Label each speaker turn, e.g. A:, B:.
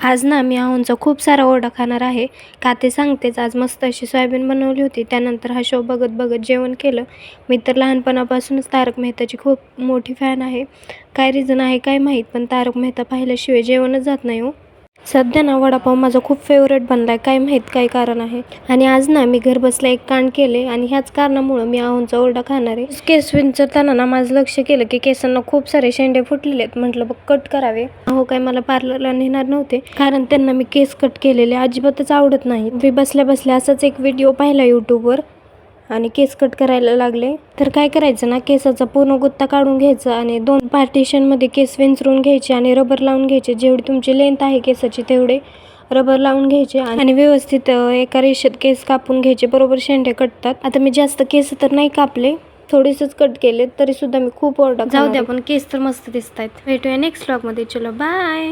A: आज ना मी आहोंचा खूप सारा ओरडा खाणार आहे. का ते सांगतेच आज मस्त अशी सोयाबीन बनवली होती. त्यानंतर हा शो बघत बघत जेवण केलं. मी तर लहानपणापासूनच तारक मेहताची खूप मोठी फॅन आहे. काय रिझन आहे काय माहीत पण तारक मेहता पाहिल्याशिवाय जेवणच जात नाही हो. सध्या ना वडापाव माझा खूप फेवरेट बनला आहे काय माहीत काय कारण आहे. आणि आज ना मी घर बसल्या एक कांड केले आणि ह्याच कारणामुळं मी आहोंचा ओरडा खाणार आहे. केस विंचरताना ना माझं लक्ष केलं की केसांना खूप सारे शेंडे फुटलेले आहेत. म्हटलं बघ कट करावे. अहो काय मला पार्लरला नेणार नव्हते. कारण त्यांना मी केस कट केलेले अजिबातच आवडत नाही. मी बसल्या बसल्या असाच एक व्हिडिओ पाहिला यूट्यूबवर आणि केस कट करायला लागले. तर काय करायचं ना केसाचा पूर्ण गुत्ता काढून घ्यायचा आणि दोन पार्टिशनमध्ये केस विंचरून घ्यायचे आणि रबर लावून घ्यायचे. जेवढी तुमची लेंथ आहे केसाची तेवढे रबर लावून घ्यायचे आणि व्यवस्थित एका रेषेत केस कापून घ्यायचे. बरोबर शेंडे कटतात. आता मी जास्त केस तर नाही कापले थोडेसेच कट केले तरी सुद्धा मी खूप ओरडा जाऊ द्या पण केस तर मस्त दिसत आहेत भेटूया नेक्स्ट ब्लॉगमध्ये चलो बाय